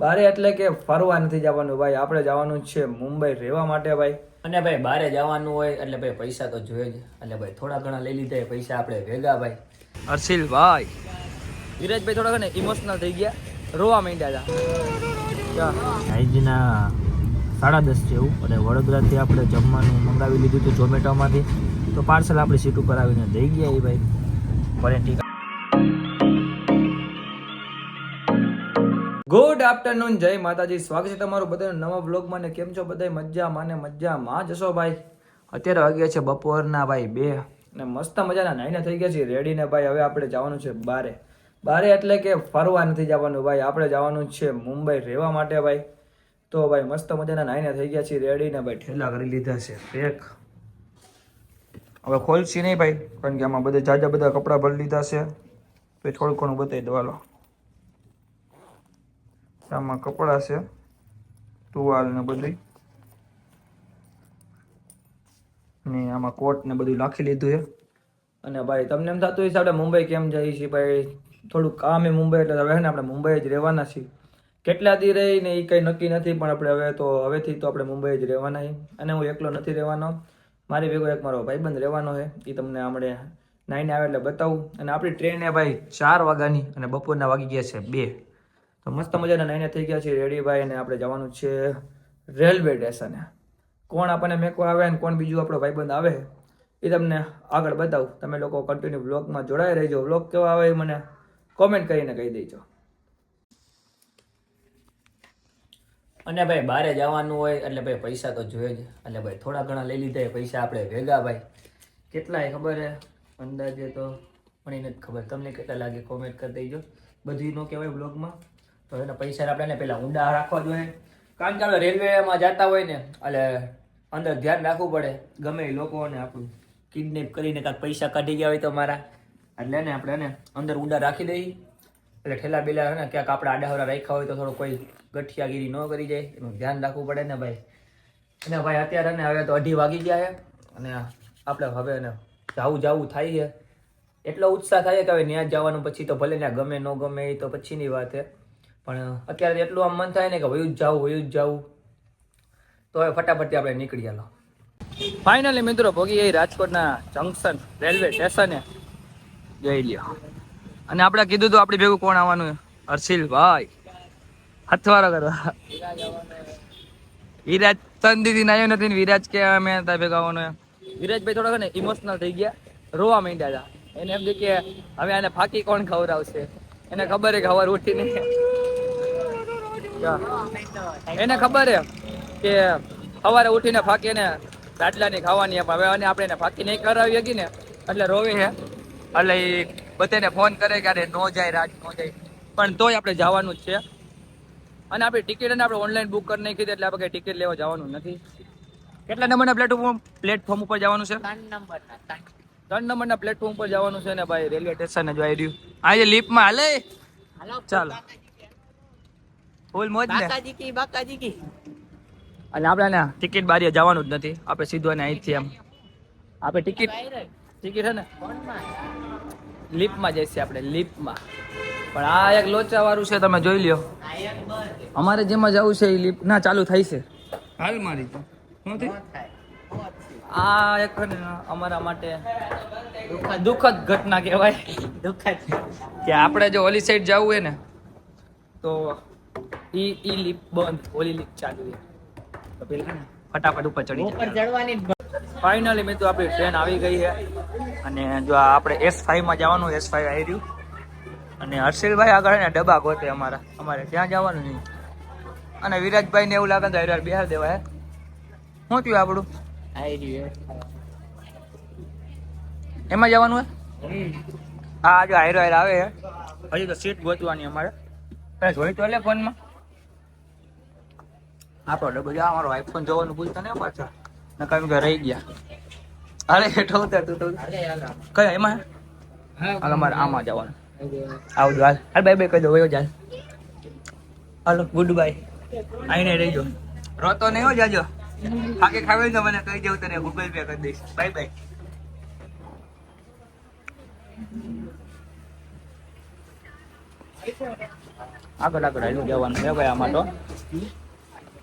બારે એટલે કે ફરવા નથી જવાનું ભાઈ આપણે જવાનું છે મુંબઈ રહેવા માટે ભાઈ. અને ભાઈ બારે જવાનું હોય એટલે ભાઈ પૈસા તો જોઈએ જ. એટલે ભાઈ થોડા ઘણા લઈ લીધા પૈસા આપણે ભેગા ભાઈ. હર્ષિલ ભાઈ. વિરાજભાઈ થોડા ઘણા ઇમોશનલ થઈ ગયા. રોવા માંડ્યા હતા સાંજના સાડા દસ જેવું અને વડોદરાથી આપણે જમવાનું મંગાવી લીધું હતું ઝોમેટોમાંથી. તો પાર્સલ આપણે સીટ ઉપર આવીને દઈ ગયા એ ભાઈ. ક્વોરન્ટીન ગુડ આફ્ટરનૂન જય માતાજી. સ્વાગત છે તમારું બધાનું નવા બ્લોગમાં ને કેમ છો બધા મજામાં ને મજામાં. જશો ભાઈ? અત્યારે વાગ્યા છે બપોરના ભાઈ બે ને મસ્ત મજાના નાઈને થઈ ગયા છે રેડી ને ભાઈ, હવે આપણે જવાનું છે બારે. બારે એટલે કે ફરવા નથી જવાનું ભાઈ. આપણે જવાનું છે મુંબઈ રહેવા માટે ભાઈ. તો ભાઈ મસ્ત મજાના નાઈને થઈ ગયા છે રેડી ને ભાઈ ઠેલા કરી લીધા છે. પેક હવે ખોલશી નહીં ભાઈ, કારણ કે આમાં બધા જાજા બધા કપડાં ભરી લીધા છે. પછી થોડું ઘણું બતાવી દો આમાં કપડાં છે ટુવાલ ને બધું ને આમાં કોટ ને બધું નાખી લીધું છે. અને ભાઈ, તમને એમ થતું છે આપણે મુંબઈ કેમ જઈએ છીએ? ભાઈ, થોડુંક કામ એ મુંબઈ, એટલે હવે આપણે મુંબઈ જ રહેવાના છીએ. કેટલા દી રહી ને એ કંઈ નક્કી નથી, પણ આપણે હવે તો, હવેથી તો આપણે મુંબઈ જ રહેવાના છીએ. અને હું એકલો નથી રહેવાનો. મારી ભેગો એક મારો ભાઈબંધ રહેવાનો છે. એ તમને આપણે નાઈને આવે એટલે બતાવું. અને આપણી ટ્રેન એ ભાઈ ચાર વાગ્યાની અને બપોરના વાગી ગયા છે બે. તો મસ્ત મજાના નાઈને થઈ ગયા છે રેડી ભાઈ, અને આપણે જવાનું છે રેલવે સ્ટેશને કોણ આપણને મેકો આવે ને કોણ બીજું આપણો ભાઈબંધ આવે, એ તમને આગળ બતાવું. તમે લોકો કન્ટિન્યુ બ્લોગમાં જોડાઈ રહેજો. બ્લોગ કેવા આવે એ મને કોમેન્ટ કરીને કહી દેજો. અને ભાઈ, બારે જવાનું હોય એટલે ભાઈ પૈસા તો જોઈએ જ. એટલે ભાઈ, થોડા ઘણા લઈ લીધા પૈસા આપણે ભેગા ભાઈ. કેટલાય ખબર હે? અંદાજે તો મને નથી ખબર. તમને કેટલા લાગે કોમેન્ટ કરી દેજો. બધું ન કહેવાય બ્લોગમાં તો એના પૈસા આપણે પેલા ઊંડા રાખવા જોઈએ. કારણ કે આપણે રેલવેમાં જતા હોય ને, એટલે અંદર ધ્યાન રાખવું પડે. ગમે એ લોકોને આપણું કિડનેપ કરીને કાંઈક પૈસા કાઢી ગયા હોય તો મારા. એટલે ને આપણે એને અંદર ઊંડા રાખી દઈએ. એટલે ઠેલા બેલા ને, ક્યાંક આપણે આડાવડા રાખ્યા હોય તો થોડો કોઈ ગઠિયાગીરી ન કરી જાય. એનું ધ્યાન રાખવું પડે ને ભાઈ. અને ભાઈ અત્યારે ને હવે તો અઢી વાગી ગયા છે. અને આપણે હવે ને જાવું જાવું થાય છે. એટલો ઉત્સાહ થાય કે હવે ત્યાં જવાનું, પછી તો ભલે ને ગમે ન ગમે એ તો પછીની વાત છે. પણ અત્યારે એટલું આમ મન થાય ને કે વયું જ જાવું, વયું જ જાવું. તો હવે ફટાફટથી આપણે નીકળી ચાલો ફાઇનલી મિત્રો, ભોગી એ રાજકોટના જંકશન રેલવે સ્ટેશને જઈ લ્યો. અને આપણે કીધું તું આપણી ભેગું કોણ આવવાનું? હર્ષિલ ભાઈ હથવારો કરવા વિરાજ તન દીદી નાયો નથી ને વિરાજ કે અમે ત્યાં ભેગા આવવાનું વિરાજભાઈ થોડાક ને ઇમોશનલ થઈ ગયા. રોવા માંડ્યા હતા. એને એમ કે હવે આને ફાકી કોણ ખવડાવશે? એને ખબર છે કે સવાર ઉઠીને એને ખબર છે કે સવારે ઉઠીને ફાકી ને દાટલાની ખાવાની હવે અને આપણે એને ફાકી નહીં કરાવી શકીએ ને? એટલે રોવે છે એટલે એ બધાને ફોન કરે કે અરે નો જાય રાજ નો જાય. પણ તોય આપણે જવાનું જ છે. અને આપણી ટિકિટ અને આપણે ઓનલાઈન બુક કરી નાખી એટલે આપણે ટિકિટ લેવા જવાનું નથી. કેટલા નંબરના પ્લેટફોર્મ પ્લેટફોર્મ ઉપર જવાનું છે? ત્રણ નંબરના પ્લેટફોર્મ ઉપર જવાનું છે ને ભાઈ રેલવે સ્ટેશન જ આવી રહ્યું. આજે લિફ્ટમાં હાલે? ચાલો. ફૂલ મોજ ને. બાકાજી કી બાકાજી કી. અને આપણે ને ટિકિટ બારીએ જવાનું જ નથી. આપણે સીધો ને અહીંથી એમ. આપણે ટિકિટ ટિકિટ છે ને? લીપમાં જઈશું આપણે લીપમાં પણ આ એક લોચા વાળું છે તમે જોઈ લ્યો. અમારે જેમાં જવું છે એ લીપ ના ચાલુ થાય છે. હાલ મારી તો. શું થાય? આ એક છે ને અમારા માટે દુઃખદ ઘટના કહેવાય. દુઃખદ. કે આપણે જો ઓલી સાઈડ જવું હોય ને તો ઈ ઈ લીપ બંધ ઓલી લીપ ચાલુ છે. તો પેલા ને ફટાફટ ઉપર ચડી ઉપર ચડવાની ફાઇનલી મિત્રો આપણી ટ્રેન આવી ગઈ છે. અને જો આપણે એસમાં જવાનું એસ ફાઈવ આવી રહ્યું. અને હર્ષિલભાઈ આગળ ને ડબ્બા ગોતે અમારા. અમારે ત્યાં જવાનું નહીં અને વિરાજભાઈ ને એવું લાગે તો હરિવાર બિહાર દેવાય શું થયું આપણું? આવી રહ્યું એમાં જવાનું હે? હા જો હાયરો હાયર આવે હજી તો સીટ ગોતવાની અમારે. જોઈ તો લે ફોનમાં. આપણો ડબ્બો જા અમારો આઈફોન જોવાનું ભૂલતા ને પાછા. નકા કે રહી ગયા. અરે હેઠો ઉતર તું તો. કયા એમાં? હાલ અમારે આમાં જવાનું. આવજો હાલ. હાલ બાય બાય કહી દો વયો ચાલ હાલો ગુડ બાય. આઈને રહીજો. રોતો નહીં હો જાજો. ખાકે ખાવે તો મને કહી દેવું તને ગૂગલ પે કરી દઈશ. Bye bye. આગળ આગળ હાલ્યું જવાનું. છે ભાઈ આમાં તો.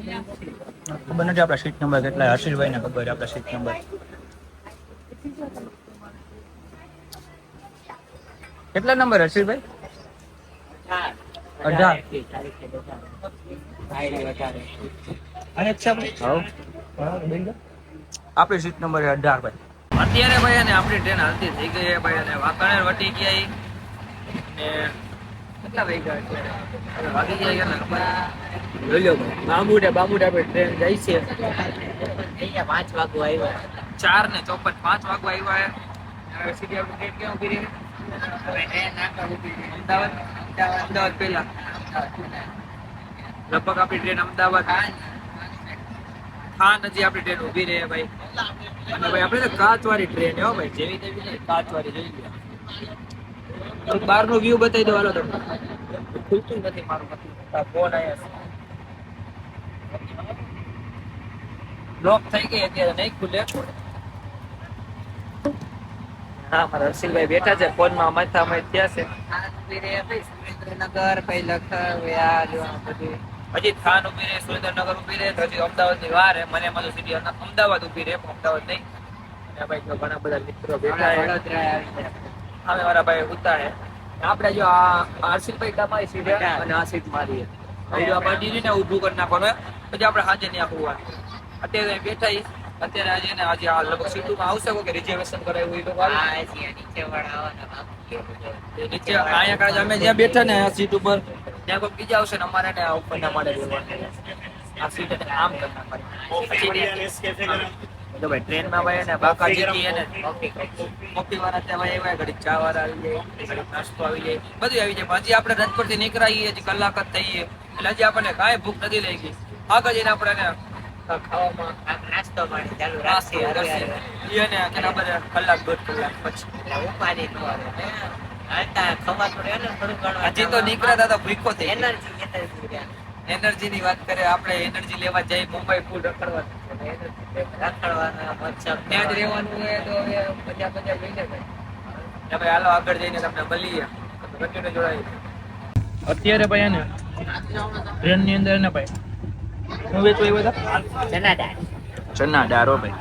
ખબર નથી આપણા સીટ નંબર કેટલા હર્ષિલભાઈ ને ખબર આપણા સીટ નંબર કેટલા નંબર હર્ષિલભાઈ અઢાર. આપણી? સીટ નંબર અઢાર ભાઈ. અત્યારે ભાઈ અને આપણી ટ્રેન હાલતી થઈ ગઈ છે ભાઈ અને વાંકાનેર વટી ગયા ને બામુડે બામુડે આપણે ટ્રેન જાય છે. અહીંયા પાંચ વાગવા આવ્યા. ચાર ને ચોપન પાંચ વાગવા આવ્યા સીધી આપણી ટ્રેન ક્યાં રહી. અમદાવાદ? અમદાવાદ. પહેલા. લગભગ આપણી ટ્રેન અમદાવાદ. ખાન હજી આપણી ટ્રેન ઊભી રહે ભાઈ. અને ભાઈ આપણે તો કાચ વાળી ટ્રેન હો ભાઈ. જેવી તેવી કાચ વાળી જોઈ લો નો બહારનો વ્યૂ બતાવી દો હાલો તમને. ખુલતું નથી મારું ફોન આવ્યા બ્લોક થઈ ગઈ અત્યારે નહીં ખુલે? હા મારા હર્ષિલભાઈ બેઠા છે ફોનમાં માથા માથ ત્યાં છે. સુરેન્દ્રનગર પછી લખવ્યા જો બધું. હજી થાન ઊભી રહે સુરેન્દ્રનગર ઊભી રહે તો હજી અમદાવાદની વાર હે. મને એમાં તો અમદાવાદ ઊભી રહે અમદાવાદ નહીં. અને ભાઈ ઘણા બધા મિત્રો બેઠા વડોદરા આવી ગયા. સામે વાળા ભાઈ ઉતા હે. આપણે જો આ આરસીભાઈ તમારી સીટ હે અને આ સીટ મારી હે હવે જો આ બાજુ ને ઊભું કરી નાખવાનું હે. પછી આપણે હાજે નહીં આપવાનું અત્યારે અહીં બેઠા છીએ. અત્યારે આજે ને આજે આ લગભગ સીટોમાં આવશે કોઈ કે રિઝર્વેશન કરાવ્યું હોય તો આ હાલે. છે, નીચે વાળા આવવાના બાકી છે બધું. એ નીચે અહીંયા કાંઈ અમે જ્યાં બેઠા ને આ સીટ ઉપર ત્યાં કોઈ બીજા આવશે ને અમારે ને આ ઉપરના માળે બેસવાનું. આ સીટ એને આમ કરી નાખવાની. પછી જો ભાઈ ટ્રેનમાં ભાઈ ને બાકા જીતી એને કોફી વાળા ત્યાં ભાઈ આવ્યા ઘડી ચા વાળા આવી જાય ઘડી નાસ્તો આવી જાય બધું આવી જાય. હજી આપણે પરથી નીકળાઈએ હજી કલાક જ થઈએ એટલે હજી આપણને કાંઈ ભૂખ નથી લઈ ગઈ આગળ જઈને આપણે ખાવામાં નાસ્તો પાણી ચાલુ રાખીએ બધે કલાક દોઢ કલાક પછી. ઉપાધિ ન આવે. હજી તો નીકળ્યા તો ભૂખો થઈ એનર્જી એનર્જી ની વાત કરીએ આપણે એનર્જી લેવા જઈએ મુંબઈ ફૂડ મચ્છર ત્યાં જ અત્યારે ભાઈ એને ટ્રેનની અંદર ને ભાઈ. શું વેચો એ બધા ચના દાળ. ચના ભાઈ.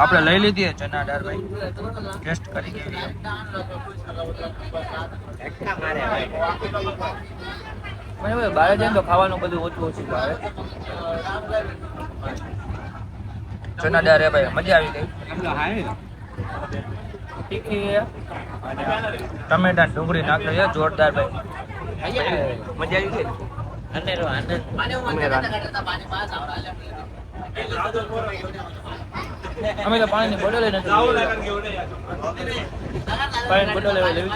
આપણે લઈ લીધી ચના દાળ, ભાઈ. ટેસ્ટ કરી ભાઈ બહાર જઈને તો ખાવાનું બધું ઓછું ઓછું ભાવે. ચના દાળ ભાઈ, મજા આવી ગઈ. ટમેટા ડુંગળી નાખી છે, જોરદાર ભાઈ. મજા આવી ગઈ અમે તો પાણીની બોટલ નથી પાણીની બોટલ લેવી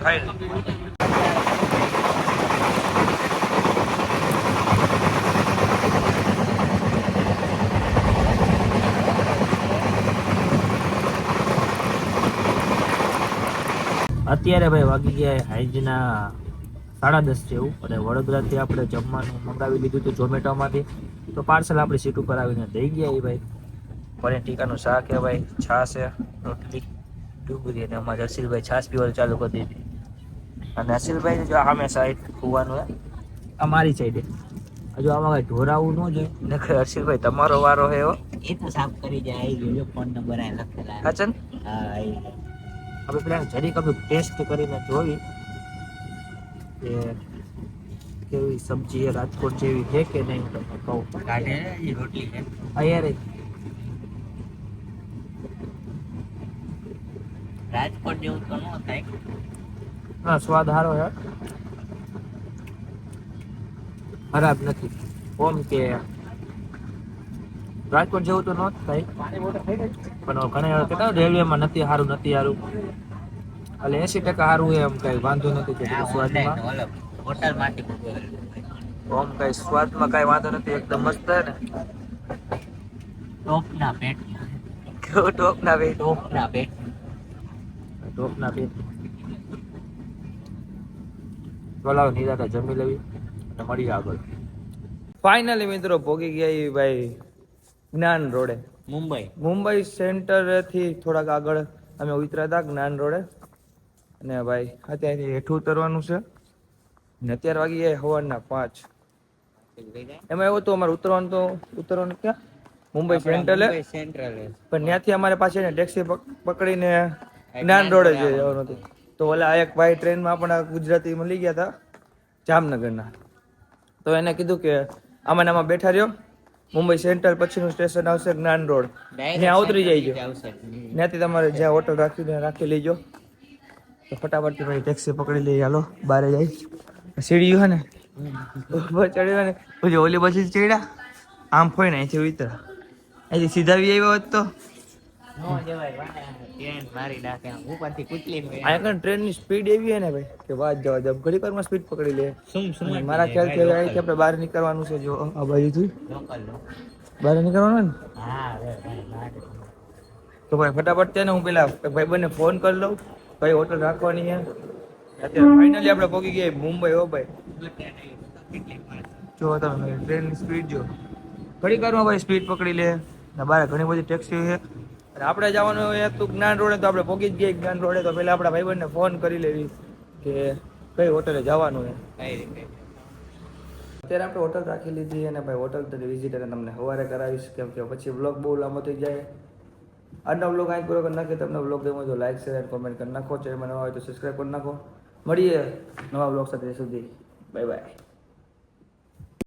ખાઈ અત્યારે ભાઈ વાગી ગયા હાઈજના સાડા દસ જેવું અને વડોદરાથી આપણે જમવાનું મંગાવી લીધું હતું ઝોમેટોમાંથી. તો પાર્સલ આપણી સીટ ઉપર આવીને દઈ ગયા એ ભાઈ. પનીર ટીકાનું શાક છે ભાઈ છાશ છે રોટલી ડુંગળી અને અમારે અસિલભાઈ છાશ પીવાનું ચાલુ કરી દીધી. અને અસિલભાઈ જો સામે સાઈડ ખુવાનું હે અમારી સાઈડે હજુ આમાં કઈ ઢોરાવું ન જોઈએ. ને કે હર્ષિલભાઈ તમારો વારો હે એ તો સાફ કરી જાય ફોન નંબર આ લખેલા. હા હા. આપણે પેલા જરીક આપણે ટેસ્ટ કરીને જોઈ કે કેવી સબ્જી રાજકોટ જેવી છે કે નહીં તમને કહું. કાઢે એ રોટલી છે. અહીંયા રાજકોટ જેવું તો ન થાય. હા સ્વાદ સારો છે. ખરાબ નથી. ઓમ કે રાજકોટ જેવું તો ન થાય પણ ઘણા વાર કહેતા રેલવેમાં નથી સારું નથી સારું. એટલે એસી ટકા સારું એમ કઈ વાંધો નથી કે સ્વાદમાં. ઓમ કઈ સ્વાદમાં કઈ વાંધો નથી એકદમ મસ્ત છે ને. ટોપના પેટ. કેવો ટોપ ના ટોપના પેટ. ટોપના પેટ. બોલાવો નિરાતે જમી લેવી અને મળીએ આગળ. ફાઇનલી મિત્રો ભોગી ગયા એ ભાઈ. જ્ઞાન રોડે. મુંબઈ. મુંબઈ સેન્ટરથી થોડાક આગળ અમે ઉતર્યા હતા જ્ઞાન રોડે. અને ભાઈ અત્યારે હેઠું ઉતરવાનું છે. ને અત્યારે વાગી સવારના પાંચ. એમાં એવું હતું અમારે ઉતરવાનું તો ઉતરવાનું ક્યાં? મુંબઈ સેન્ટ્રલે સેન્ટ્રલ પણ ત્યાંથી અમારે પાછળ ટેક્સી પકડીને જ્ઞાન રોડે જવાનું હતું. તો ઓલા એક ભાઈ ટ્રેનમાં આપણા ગુજરાતી મળી ગયા હતા જામનગરના. તો એને કીધું કે આમાં આમાં બેઠા રહ્યો. મુંબઈ સેન્ટ્રલ પછીનું સ્ટેશન આવશે જ્ઞાન રોડ. ત્યાં ઉતરી આવશે. ત્યાંથી તમારે જ્યાં હોટલ રાખીને રાખી લેજો. તો ફટાફટથી ભાઈ ટેક્સી પકડી લઈ હાલો બારે જાય સીડી હે ને. ઉપર ચડ્યો ને. પછી ઓલી પછી ચડ્યા. આમ ફોઈ ને અહીંથી ઉતરા અહીંથી સીધા બી આવ્યો હોત તો. ટ્રેન મારી નાખે ઉપરથી કૂટલી અહીંયા કણ ટ્રેનની સ્પીડ એવી હે ને ભાઈ કે વાત જવા દે. ઘડી વારમાં સ્પીડ પકડી લે. સુમ સુમ અને મારા આપણે બહાર નીકળવાનું છે જો. આ લોકલ બહાર નીકળવાનું ને? હા તો ભાઈ ફટાફટ છે ને હું પેલા ભાઈ બંને ફોન કરી લઉં. ભાઈ હોટલ રાખવાની છે. અત્યારે ફાઇનલી આપણે પહોંચી ગયા મુંબઈ હો ભાઈ. જો તમે ટ્રેનની સ્પીડ જો. ઘણી વારમાં ભાઈ સ્પીડ પકડી લે. ને બહાર ઘણી બધી ટેક્સી છે. અને આપણે જવાનું હોય તો જ્ઞાન રોડે તો આપણે પહોંચી જ ગયા જ્ઞાન રોડે. તો પહેલા આપણા ભાઈબંધને ફોન કરી લેવી કે કઈ હોટલે જવાનું છે. અત્યારે આપણે હોટલ રાખી લીધી અને ભાઈ હોટલ તો વિઝિટ અને તમને સવારે કરાવીશ. કેમ કે પછી બ્લોગ બહુ લાંબો થઈ જાય. આજનો બ્લોગ અહીં પૂરો કરી નાખીએ. તમને બ્લોગ ગમ્યો તો લાઈક શેર એન્ડ કોમેન્ટ કરી નાખો. ચેનલ નવા હોય તો સબસ્ક્રાઈબ કરી નાખો. મળીએ નવા બ્લોગ સાથે સુધી. Bye bye